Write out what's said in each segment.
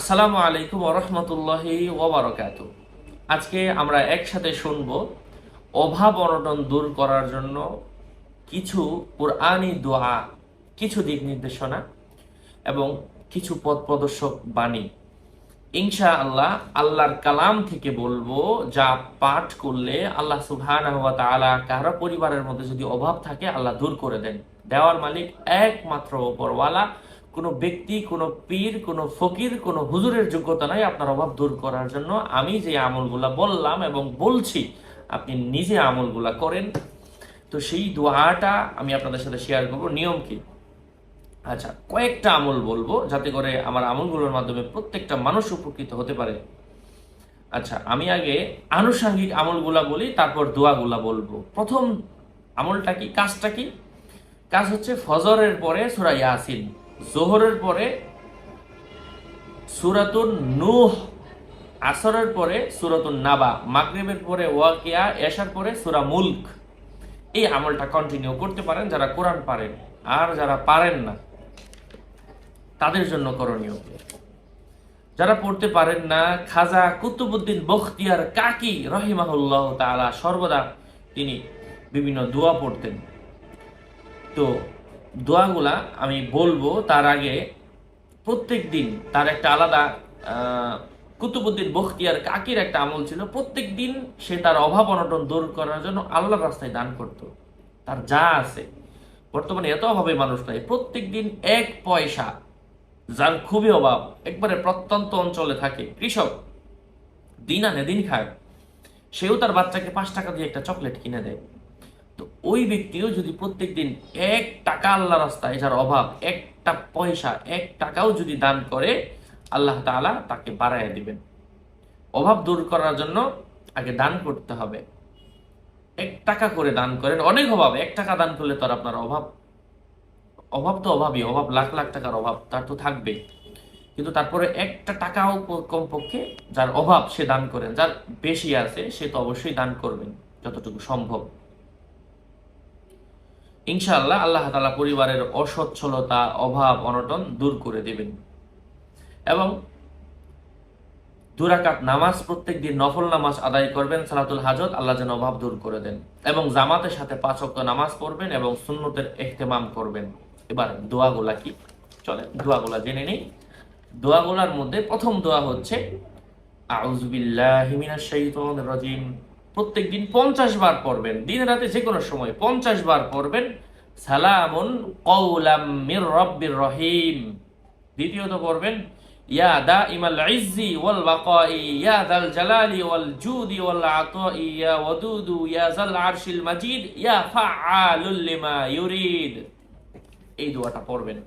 আসসালামু আলাইকুম ওরহমতুল্লাহি ওবরকাত আজকে আমরা একসাথে শুনব অভাব অনটন দূর করার জন্য কিছু কোরআনি দোয়া, কিছু দিক নির্দেশনা এবং কিছু পথ প্রদর্শক বাণী। ইনশা আল্লাহ আল্লাহর কালাম থেকে বলব, যা পাঠ করলে আল্লাহ ওয়া কারও পরিবারের মধ্যে যদি অভাব থাকে, আল্লাহ দূর করে দেন। দেওয়ার মালিক একমাত্র ওপরওয়ালা। কোনো ব্যক্তি, কোনো পীর, কোনো ফকির, কোনো হুজুরের যোগ্যতা নাই আপনার অভাব দূর করার জন্য। আমি যে আমলগুলা বললাম এবং বলছি, আপনি নিজে আমলগুলা করেন। তো সেই দোয়াটা আমি আপনাদের সাথে শেয়ার করব। নিয়ম কি? আচ্ছা কয়েকটা আমল বলব যাতে করে আমার আমলগুলোর মাধ্যমে প্রত্যেকটা মানুষ উপকৃত হতে পারে। আচ্ছা আমি আগে আনুষাঙ্গিক আমলগুলা বলি, তারপর দোয়াগুলা বলব। প্রথম আমলটা কি? কাজটা কি? কাজ হচ্ছে ফজরের পরে সুরা ইয়াসিন। জোহরের পরে সুরাতুন নুহ, আসরের পরে সুরাতুন নাবা, মাগরিবের পরে ওয়াকিয়া, এশার পরে সুরা মুলক। এই আমলটা কন্টিনিউ করতে পারেন যারা কোরআন পারেন, আর যারা পারেন না, তাদের জন্য করণীয়। যারা পড়তে পারেন না, খাজা কুতুবুদ্দিন বখতিয়ার কাকি রহিমাহুল্লাহ তাআলা সর্বদা তিনি বিভিন্ন দোয়া পড়তেন। তো দোয়াগুলা আমি বলব তার আগে প্রত্যেক দিন তার একটা আলাদা কুতুবুদ্দিন বখতিয়ার কাকির একটা আমল ছিল প্রত্যেক দিন সে তার অভাব অনটন দূর করার জন্য আল্লাহর রাস্তায় দান করত। তার যা আছে। বর্তমানে এত অভাবে মানুষ নাই। প্রত্যেক দিন এক পয়সা, যার খুবই অভাব, একবারে প্রত্যন্ত অঞ্চলে থাকে। কৃষক, দিন আনে দিন খায়। সেও তার বাচ্চাকে পাঁচ টাকা দিয়ে একটা চকলেট কিনে দেয়। তো ওই ব্যক্তিও যদি প্রত্যেকদিন এক টাকা আল্লাহ রাস্তায় যার অভাব, একটা পয়সা, এক টাকাও যদি দান করে, আল্লাহ তাআলা তাকে বাড়াইয়া দিবেন। অভাব দূর করার জন্য আগে দান করতে হবে। এক টাকা করে দান করেন, অনেক অভাব, এক টাকা দান করলে তো আর আপনার অভাব। অভাব তো অভাবই, অভাব লাখ লাখ টাকার অভাব, তার তো থাকবে কিন্তু তারপরে একটা টাকাও কমপক্ষে যার অভাব সে দান করেন, যার বেশি আছে সে তো অবশ্যই দান করবেন, যতটুকু সম্ভব। ইনশাআল্লাহ আল্লাহ তালা পরিবারের অসচ্ছলতা, অভাব, অনটন দূর করে দেবেন। এবং দুরাকাত নামাজ প্রত্যেক দিন নফল নামাজ আদায় করবেন, সালাতুল হাজত আল্লাহ যেন অভাব দূর করে দেন। এবং জামাতের সাথে পাঁচ নামাজ পড়বেন এবং সুন্নতের এহতেমাম করবেন। এবার দোয়াগুলা কি? চলে দোয়াগুলা জেনে নেই। দোয়াগুলার মধ্যে প্রথম দোয়া হচ্ছে আউজবিল্লাহ মিনাশ শাইতানির রাজিম। প্রত্যেক দিন পঞ্চাশ বার পড়বেন, দিন রাতে যে কোনো সময় পঞ্চাশ বার পড়বেন। সালামুন কৌলাম মির রব্বির রহিম। দ্বিতীয়ত পড়বেন, ইয়া দা ইমাল ইজ্জি ওয়াল বাকাই ইয়া দাল জালালি ওয়াল জুদি ওয়াল আতাই ইয়া ওয়াদুদু, ইয়া জাল আরশিল মাজিদ, ইয়া ফাআলুল লিমা ইউরিদ। এই দোয়াটা পড়বেন।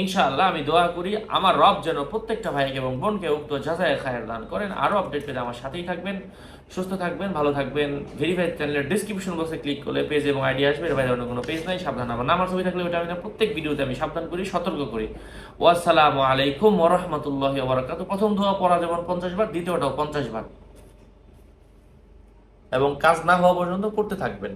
ইনশাআল্লাহ আমি দোয়া করি, আমার রব যেন প্রত্যেকটা ভাইকে এবং বোনকে উক্ত যাচাই খায়ের দান করেন। আরও আপডেট পেতে আমার সাথেই থাকবেন, সুস্থ থাকবেন, ভালো থাকবেন। ভেরিফাইড চ্যানেলের ডিসক্রিপশন বক্সে ক্লিক করলে পেজ এবং আইডি আসবে, এর বাইরে অন্য কোনো পেজ নাই, সাবধান আমার নামার ছবি থাকলে ওটা আমি না, প্রত্যেক ভিডিওতে আমি সাবধান করি, সতর্ক করি। ওয়াসসালামু আলাইকুম ওরহমতুল্লাহ ওবরাকাত প্রথম দোয়া পড়া যেমন পঞ্চাশ বার, দ্বিতীয়টাও পঞ্চাশ বার। এবং কাজ না হওয়া পর্যন্ত করতে থাকবেন।